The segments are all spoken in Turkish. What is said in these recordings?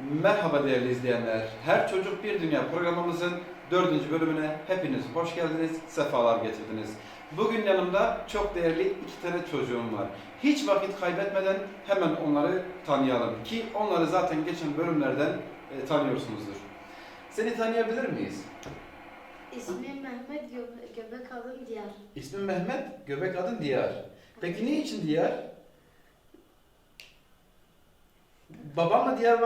Merhaba değerli izleyenler. Her Çocuk Bir Dünya programımızın dördüncü bölümüne hepiniz hoş geldiniz, sefalar getirdiniz. Bugün yanımda çok değerli iki tane çocuğum var. Hiç vakit kaybetmeden hemen onları tanıyalım ki onları zaten geçen bölümlerden e, tanıyorsunuzdur. Seni tanıyabilir miyiz? İsmim Mehmet Göbe Göbek Alım Diyar. İsmim Mehmet, göbek adın Diyar. Peki ne için Diyar? Babamla Diyar,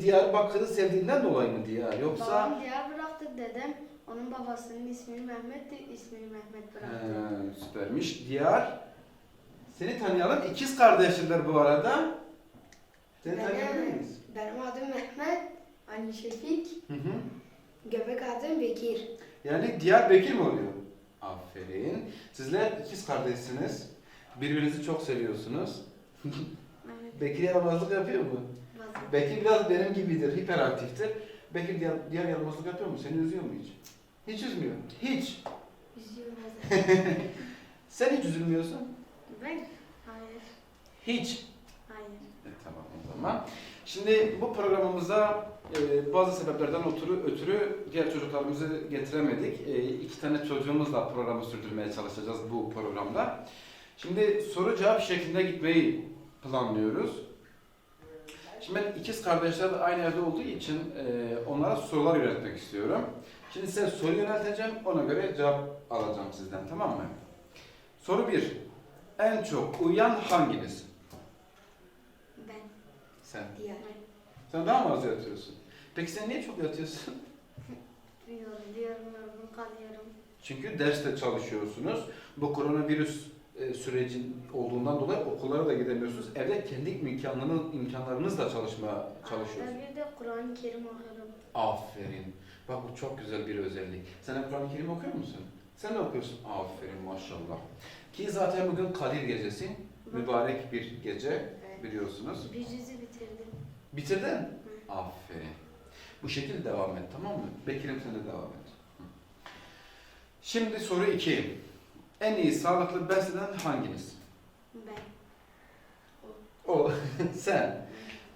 Diyarbakır'ı sevdiğinden dolayı mı Diyar? Yoksa... Babam Diyar bıraktı dedem. Onun babasının ismini Mehmet'ti, ismini Mehmet bıraktı. He, süpermiş. Diyar. Seni tanıyalım. İkiz kardeşler bu arada. Seni tanıyabilir Benim, miyiz? benim adım Mehmet, Ali Şefik, Hı hı. göbek adım Bekir. Yani Diyar Bekir mi oluyor? Aferin. Sizler ikiz kardeşsiniz. Birbirinizi çok seviyorsunuz. Bekir yaramazlık yapıyor mu? Bekir biraz benim gibidir, hiperaktiftir. Bekir diğer, diğer yaramazlık yapıyor mu? Seni üzüyor mu hiç? Hiç üzmüyor. Hiç. Üzüyor bazen. Sen hiç üzülmüyorsun. ben? Hayır. Hiç. Hayır. E, tamam o zaman. Şimdi bu programımıza e, bazı sebeplerden ötürü, ötürü diğer çocuklarımızı getiremedik. E, iki tane çocuğumuzla programı sürdürmeye çalışacağız bu programda. Şimdi soru cevap şeklinde gitmeyi planlıyoruz. Şimdi ben ikiz kardeşler de aynı evde olduğu için e, onlara sorular yöneltmek istiyorum. Şimdi size soru yönelteceğim, ona göre cevap alacağım sizden tamam mı? Soru 1. En çok uyuyan hanginiz? Ben. Sen. Diğer. Sen daha mı az yatıyorsun? Peki sen niye çok yatıyorsun? Yoruluyorum, yorgun kalıyorum. Çünkü derste çalışıyorsunuz. Bu koronavirüs e, sürecin olduğundan dolayı okullara da gidemiyorsunuz. Evde kendi imkanlarınız, imkanlarınızla çalışmaya çalışıyorsunuz. Arada bir de Kur'an-ı Kerim okuyorum. Aferin. Bak bu çok güzel bir özellik. Sen de Kur'an-ı Kerim okuyor musun? Sen ne okuyorsun? Aferin maşallah. Ki zaten bugün Kadir Gecesi. Mübarek bir gece Evet. biliyorsunuz. Bir cüzü bitirdim. Bitirdin? Aferin. Bu şekilde devam et tamam mı? Bekir'im sen de devam et. Hı. Şimdi soru 2. En iyi sağlıklı beslenen hanginiz? Ben. O. sen.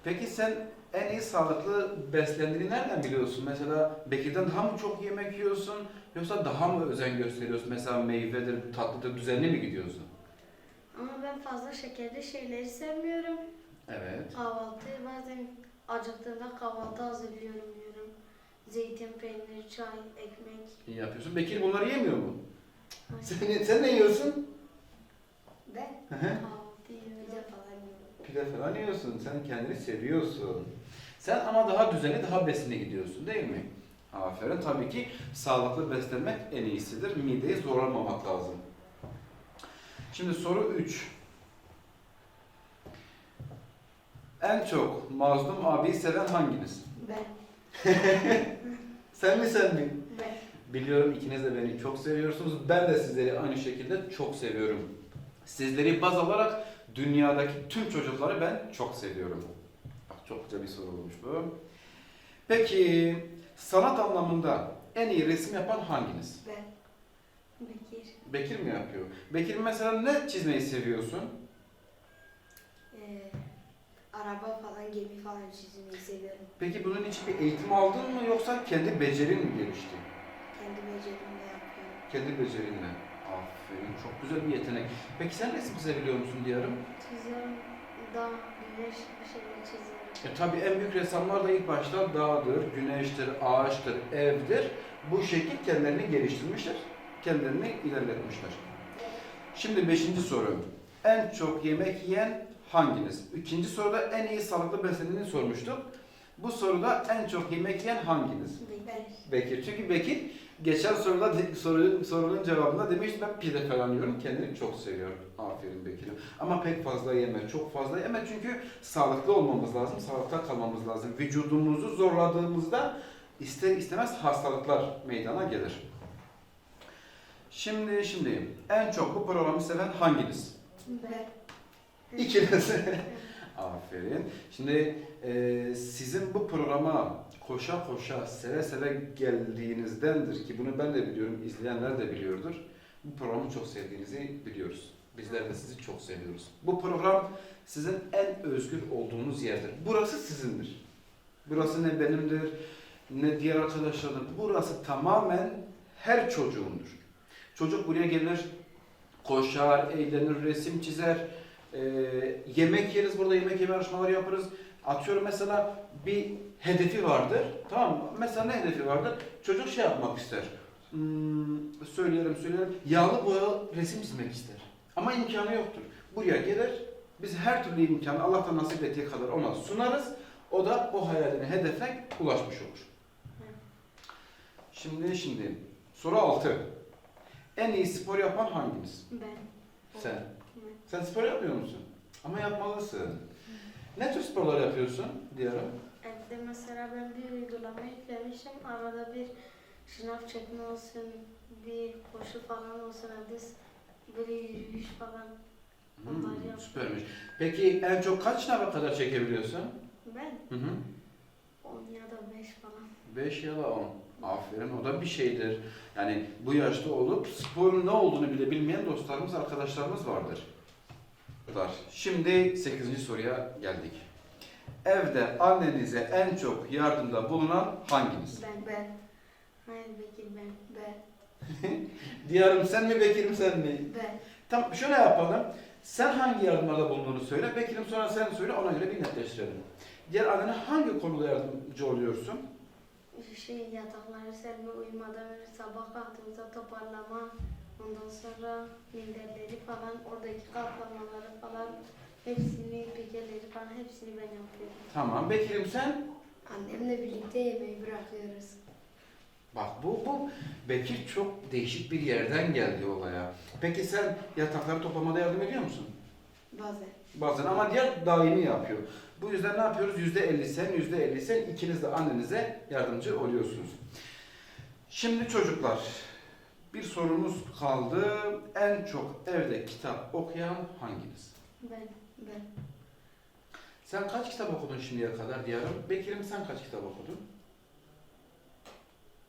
Peki sen en iyi sağlıklı beslendiğini nereden biliyorsun? Mesela Bekir'den daha mı çok yemek yiyorsun yoksa daha mı özen gösteriyorsun? Mesela meyvedir, tatlıdır, düzenli mi gidiyorsun? Ama ben fazla şekerli şeyleri sevmiyorum. Evet. Kahvaltı bazen acıktığımda kahvaltı hazırlıyorum diyorum. Zeytin, peynir, çay, ekmek. İyi yapıyorsun. Bekir bunları yemiyor mu? Sen, sen ne yiyorsun? Ben Hı hı. Kahvaltı yiyorum. pide falan yiyorum. Pide falan yiyorsun. Sen kendini seviyorsun. Sen ama daha düzenli, daha besine gidiyorsun değil mi? Aferin. Tabii ki sağlıklı beslenmek en iyisidir. Mideyi zorlamamak lazım. Şimdi soru 3. En çok mazlum abiyi seven hanginiz? Ben, Sen mi sen mi? ben. Biliyorum ikiniz de beni çok seviyorsunuz. Ben de sizleri aynı şekilde çok seviyorum. Sizleri baz alarak dünyadaki tüm çocukları ben çok seviyorum. Bak çok güzel bir soru olmuş bu. Peki sanat anlamında en iyi resim yapan hanginiz? Ben, Bekir. Bekir mi yapıyor? Bekir mesela ne çizmeyi seviyorsun? Ee, araba falan, gemi falan çizmeyi seviyorum. Peki bunun için bir eğitim aldın mı yoksa kendi becerin mi gelişti? Kendi becerimle yapıyorum. Kendi becerinle. Aferin çok güzel bir yetenek. Peki sen resim çizebiliyor musun diyorum? Çiziyorum. Dağ, güneş bir şeyler çiziyorum. E tabii en büyük ressamlar da ilk başta dağdır, güneştir, ağaçtır, evdir. Bu şekil kendilerini geliştirmişler, kendilerini ilerletmişler. Şimdi beşinci soru. En çok yemek yiyen hanginiz? İkinci soruda en iyi sağlıklı beslendiğini sormuştuk. Bu soruda en çok yemek yiyen hanginiz? Ben, Bekir. Çünkü Bekir geçen soruda de- soru, sorunun cevabında demişti ben pide falan yiyorum. Kendini çok seviyorum. Aferin Bekir'im. Ama pek fazla yeme. Çok fazla yeme çünkü sağlıklı olmamız lazım. Sağlıkta kalmamız lazım. Vücudumuzu zorladığımızda ister istemez hastalıklar meydana gelir. Şimdi şimdi en çok bu programı seven hanginiz? ben. İkiniz. Aferin. Şimdi e, sizin bu programa koşa koşa seve seve geldiğinizdendir ki bunu ben de biliyorum, izleyenler de biliyordur. Bu programı çok sevdiğinizi biliyoruz. Bizler de sizi çok seviyoruz. Bu program sizin en özgür olduğunuz yerdir. Burası sizindir. Burası ne benimdir, ne diğer arkadaşlardır. Burası tamamen her çocuğundur. Çocuk buraya gelir, koşar, eğlenir, resim çizer, e, yemek yeriz, burada yemek yeme yarışmaları yaparız. Atıyorum mesela bir hedefi vardır, tamam mı? Mesela ne hedefi vardır? Çocuk şey yapmak ister. Hmm, söyleyelim söyleyelim. Yağlı boyalı resim çizmek ister. Ama imkanı yoktur. Buraya gelir, biz her türlü imkanı Allah'tan nasip ettiği kadar ona sunarız. O da o hayaline, hedefine ulaşmış olur. Şimdi şimdi soru 6. En iyi spor yapan hangimiz? Ben. Sen. Sen spor yapmıyor musun? Ama yapmalısın. Ne tür sporlar yapıyorsun diyorum. Evde mesela ben bir uygulama yüklemişim. Arada bir şınav çekme olsun, bir koşu falan olsun. Evde böyle yürüyüş falan. Hmm, süpermiş. Peki en çok kaç sınava kadar çekebiliyorsun? Ben Hı hı. 10 ya da 5 falan. 5 ya da 10. Aferin o da bir şeydir. Yani bu yaşta olup sporun ne olduğunu bile bilmeyen dostlarımız, arkadaşlarımız vardır. Var. Şimdi 8. soruya geldik. Evde annenize en çok yardımda bulunan hanginiz? Ben. Ben. Hayır Bekir ben. Ben. Diyarım sen mi Bekir'im sen mi? Ben. Tamam şöyle yapalım. Sen hangi yardımlarda bulunduğunu söyle. Bekir'im sonra sen söyle ona göre bir netleştirelim. Diğer annene hangi konuda yardımcı oluyorsun? Şey yatakları serme uyumadan önce sabah kalktığımızda toparlama. Ondan sonra minderleri falan oradaki kaplamaları falan hepsini, pigeleri falan hepsini ben yapıyorum. Tamam. Bekir'im sen? Annemle birlikte yemeği bırakıyoruz. Bak bu, bu Bekir çok değişik bir yerden geldi olaya. Peki sen yatakları toplamada yardım ediyor musun? Bazen. Bazen ama diğer daimi yapıyor. Bu yüzden ne yapıyoruz? Yüzde elli sen, yüzde elli sen. ikiniz de annenize yardımcı oluyorsunuz. Şimdi çocuklar, sorumuz kaldı. En çok evde kitap okuyan hanginiz? Ben Ben. Sen kaç kitap okudun şimdiye kadar diyarım? Bekir'im sen kaç kitap okudun?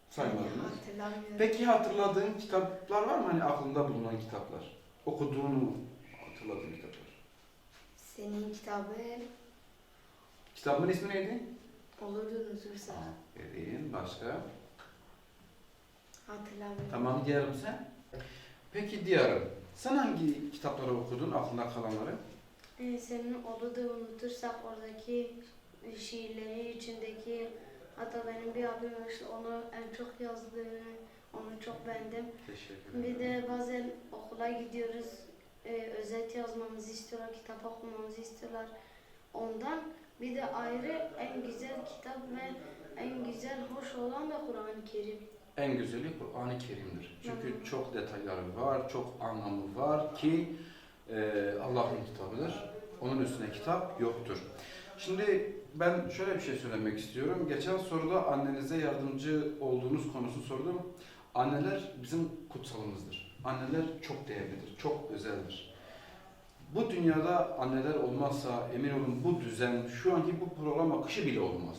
Saymadınız. Hatırlamıyorum. Peki hatırladığın kitaplar var mı? Hani aklında bulunan kitaplar. Okuduğunu hatırladığın kitaplar. Senin kitabın Kitabın ismi neydi? olurdu unutursa. Aferin. Başka? Hatırlamıyorum. Tamam diyelim sen. Peki diyelim. Sen hangi kitapları okudun aklında kalanları? Ee, senin onu da unutursak oradaki şiirleri içindeki hatta benim bir abim var işte onu en çok yazdığını onu çok beğendim. Teşekkür Bir de bazen okula gidiyoruz e, özet yazmamızı istiyorlar, kitap okumamızı istiyorlar. Ondan bir de ayrı en güzel kitap ve en güzel hoş olan da Kur'an-ı Kerim. En güzeli Kur'an-ı Kerim'dir. Çünkü Hı çok detayları var, çok anlamı var ki e, Allah'ın kitabıdır. Onun üstüne kitap yoktur. Şimdi ben şöyle bir şey söylemek istiyorum. Geçen soruda annenize yardımcı olduğunuz konusu sordum. Anneler bizim kutsalımızdır. Anneler çok değerlidir, çok özeldir. Bu dünyada anneler olmazsa emin olun bu düzen, şu anki bu program akışı bile olmaz.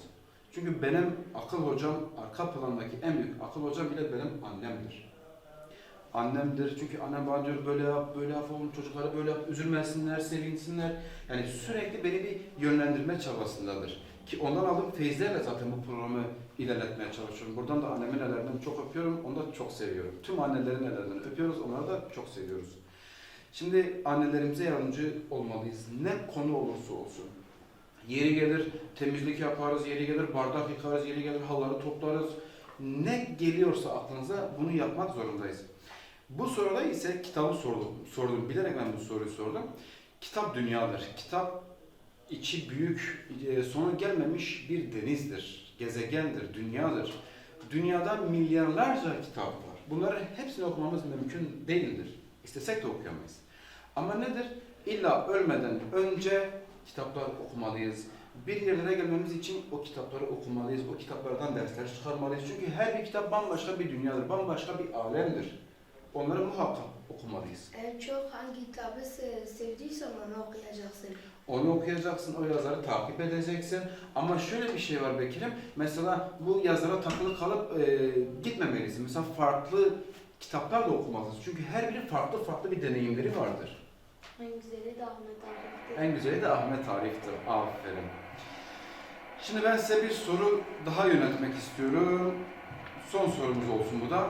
Çünkü benim akıl hocam, arka plandaki en büyük akıl hocam bile benim annemdir. Annemdir çünkü annem bana diyor böyle yap, böyle yap oğlum çocuklara böyle yap, üzülmesinler, sevinsinler. Yani sürekli beni bir yönlendirme çabasındadır. Ki ondan aldığım feyizlerle zaten bu programı ilerletmeye çalışıyorum. Buradan da annemin ellerinden çok öpüyorum, onu da çok seviyorum. Tüm annelerin ellerinden öpüyoruz, onları da çok seviyoruz. Şimdi annelerimize yardımcı olmalıyız. Ne konu olursa olsun. Yeri gelir temizlik yaparız, yeri gelir bardak yıkarız, yeri gelir halıları toplarız. Ne geliyorsa aklınıza bunu yapmak zorundayız. Bu soruda ise kitabı sordum. sordum. Bilerek ben bu soruyu sordum. Kitap dünyadır. Kitap içi büyük, e, sonu gelmemiş bir denizdir. Gezegendir, dünyadır. Dünyada milyarlarca kitap var. Bunların hepsini okumamız mümkün değildir. İstesek de okuyamayız. Ama nedir? İlla ölmeden önce kitaplar okumalıyız. Bir yerlere gelmemiz için o kitapları okumalıyız. O kitaplardan dersler çıkarmalıyız. Çünkü her bir kitap bambaşka bir dünyadır, bambaşka bir alemdir. Onları muhakkak okumalıyız. En çok hangi kitabı se- sevdiysen onu okuyacaksın. Onu okuyacaksın, o yazarı takip edeceksin. Ama şöyle bir şey var Bekir'im. Mesela bu yazara takılı kalıp e, gitmemelisin. Mesela farklı kitaplar da okumalısın. Çünkü her biri farklı farklı bir deneyimleri vardır. En güzeli de Ahmet Arif'ti. En güzeli de Ahmet Arif'tir. Aferin. Şimdi ben size bir soru daha yöneltmek istiyorum. Son sorumuz olsun bu da.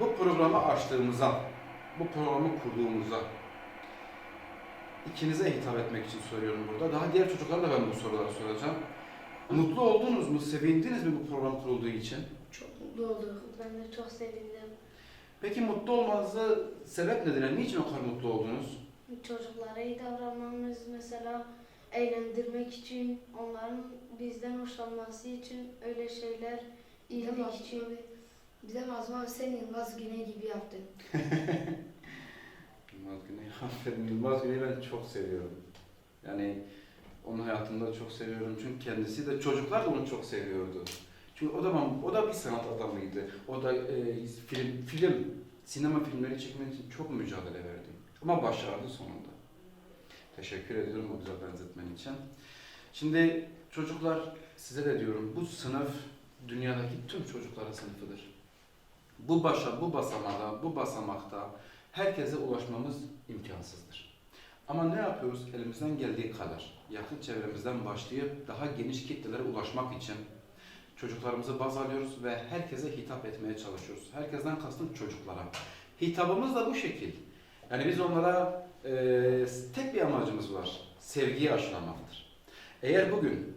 Bu programı açtığımıza, bu programı kurduğumuza ikinize hitap etmek için soruyorum burada. Daha diğer çocuklara da ben bu soruları soracağım. Mutlu oldunuz mu, sevindiniz mi bu program kurulduğu için? Çok mutlu olduk. Ben de çok sevindim. Peki mutlu olmanıza sebep nedir? Yani niçin o kadar mutlu oldunuz? Çocuklara iyi davranmamız mesela eğlendirmek için, onların bizden hoşlanması için öyle şeyler iyilik için. bize Mazlum abi sen Yılmaz Güney gibi yaptın. Yılmaz Güney, aferin. Yılmaz Güney'i ben çok seviyorum. Yani onun hayatında çok seviyorum çünkü kendisi de çocuklar da onu çok seviyordu. Çünkü o zaman o da bir sanat adamıydı. O da e, film film sinema filmleri çekmek için çok mücadele verdi. Ama başardı sonunda. Teşekkür ediyorum o güzel benzetmen için. Şimdi çocuklar size de diyorum bu sınıf dünyadaki tüm çocukların sınıfıdır. Bu başa, bu basamada, bu basamakta herkese ulaşmamız imkansızdır. Ama ne yapıyoruz? Elimizden geldiği kadar yakın çevremizden başlayıp daha geniş kitlelere ulaşmak için çocuklarımızı baz alıyoruz ve herkese hitap etmeye çalışıyoruz. Herkesten kastım çocuklara. Hitabımız da bu şekil. Yani biz onlara eee, tek bir amacımız var. Sevgiyi aşılamaktır. Eğer bugün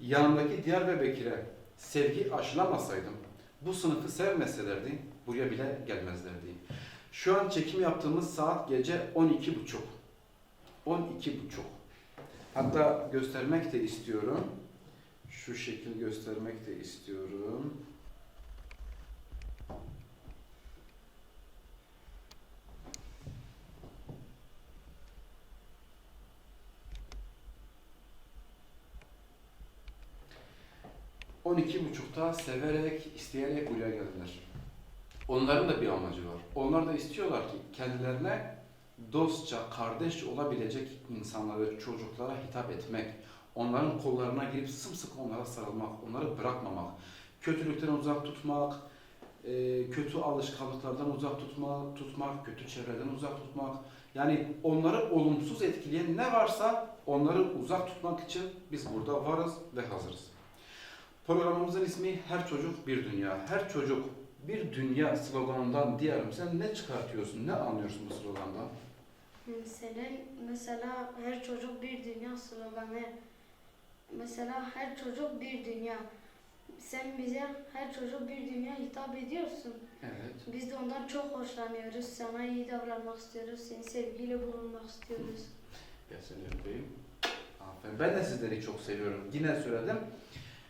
yanımdaki Diyar ve Bekir'e sevgi aşılamasaydım, bu sınıfı sevmeselerdi buraya bile gelmezlerdi. Şu an çekim yaptığımız saat gece 12.30. 12.30. Hatta göstermek de istiyorum. Şu şekil göstermek de istiyorum. On iki buçukta severek, isteyerek buraya geldiler. Onların da bir amacı var. Onlar da istiyorlar ki kendilerine dostça, kardeşçe olabilecek insanlara, çocuklara hitap etmek, onların kollarına girip sımsıkı onlara sarılmak, onları bırakmamak, kötülükten uzak tutmak, e, kötü alışkanlıklardan uzak tutmak, tutmak, kötü çevreden uzak tutmak. Yani onları olumsuz etkileyen ne varsa onları uzak tutmak için biz burada varız ve hazırız. Programımızın ismi Her Çocuk Bir Dünya. Her çocuk bir dünya sloganından diyelim. Sen ne çıkartıyorsun, ne anlıyorsun bu slogandan? Senin mesela her çocuk bir dünya sloganı. Mesela her çocuk bir dünya. Sen bize her çocuk bir dünya hitap ediyorsun. Evet. Biz de ondan çok hoşlanıyoruz. Sana iyi davranmak istiyoruz. Seni sevgiyle bulunmak istiyoruz. Seni öpeyim. Aferin. Ben de sizleri çok seviyorum. Yine söyledim.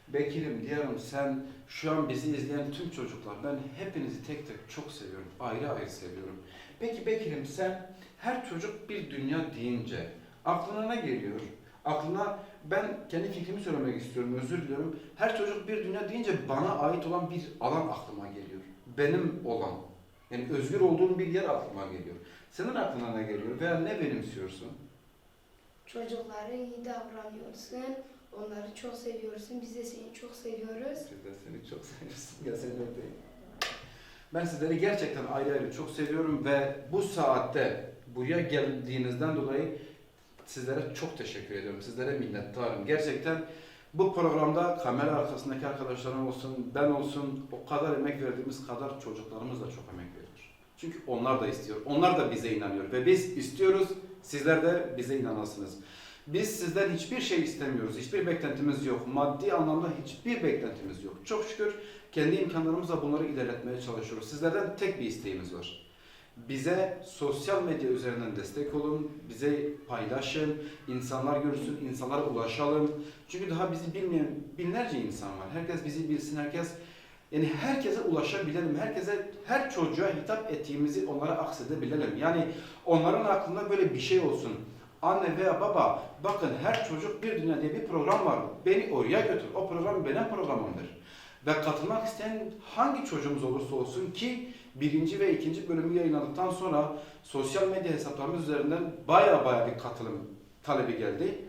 Bekir'im, diyorum sen şu an bizi izleyen tüm çocuklar, ben hepinizi tek tek çok seviyorum. Ayrı ayrı seviyorum. Peki Bekir'im sen her çocuk bir dünya deyince aklına ne geliyor? Aklına ben kendi fikrimi söylemek istiyorum, özür diliyorum. Her çocuk bir dünya deyince bana ait olan bir alan aklıma geliyor. Benim olan. Yani özgür olduğum bir yer aklıma geliyor. Senin aklına ne geliyor veya ne benimsiyorsun? Çocuklara iyi davranıyorsun. Onları çok seviyorsun. Biz de seni çok seviyoruz. Biz de seni çok seviyorsun. Ya seni öpeyim. Ben sizleri gerçekten ayrı ayrı çok seviyorum ve bu saatte buraya geldiğinizden dolayı sizlere çok teşekkür ediyorum. Sizlere minnettarım. Gerçekten bu programda kamera arkasındaki arkadaşlarım olsun, ben olsun o kadar emek verdiğimiz kadar çocuklarımız da çok emek veriyor. Çünkü onlar da istiyor. Onlar da bize inanıyor ve biz istiyoruz. Sizler de bize inanasınız. Biz sizden hiçbir şey istemiyoruz. Hiçbir beklentimiz yok. Maddi anlamda hiçbir beklentimiz yok. Çok şükür kendi imkanlarımızla bunları ilerletmeye çalışıyoruz. Sizlerden tek bir isteğimiz var. Bize sosyal medya üzerinden destek olun, bize paylaşın, insanlar görsün, insanlara ulaşalım. Çünkü daha bizi bilmeyen binlerce insan var. Herkes bizi bilsin, herkes yani herkese ulaşabilelim, herkese her çocuğa hitap ettiğimizi onlara aksedebilelim. Yani onların aklında böyle bir şey olsun. Anne veya baba bakın her çocuk bir dünya diye bir program var. Beni oraya götür. O program benim programımdır. Ve katılmak isteyen hangi çocuğumuz olursa olsun ki birinci ve ikinci bölümü yayınladıktan sonra sosyal medya hesaplarımız üzerinden baya baya bir katılım talebi geldi.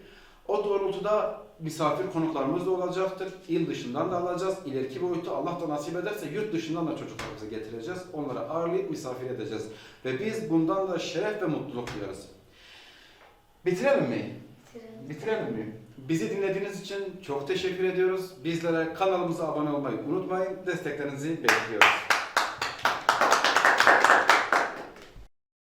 O doğrultuda misafir konuklarımız da olacaktır. İl dışından da alacağız. İleriki boyutu Allah da nasip ederse yurt dışından da çocuklarımızı getireceğiz. Onları ağırlayıp misafir edeceğiz. Ve biz bundan da şeref ve mutluluk duyarız. Bitirelim mi? Bitirelim. Bitirelim mi? Bizi dinlediğiniz için çok teşekkür ediyoruz. Bizlere kanalımıza abone olmayı unutmayın. Desteklerinizi bekliyoruz.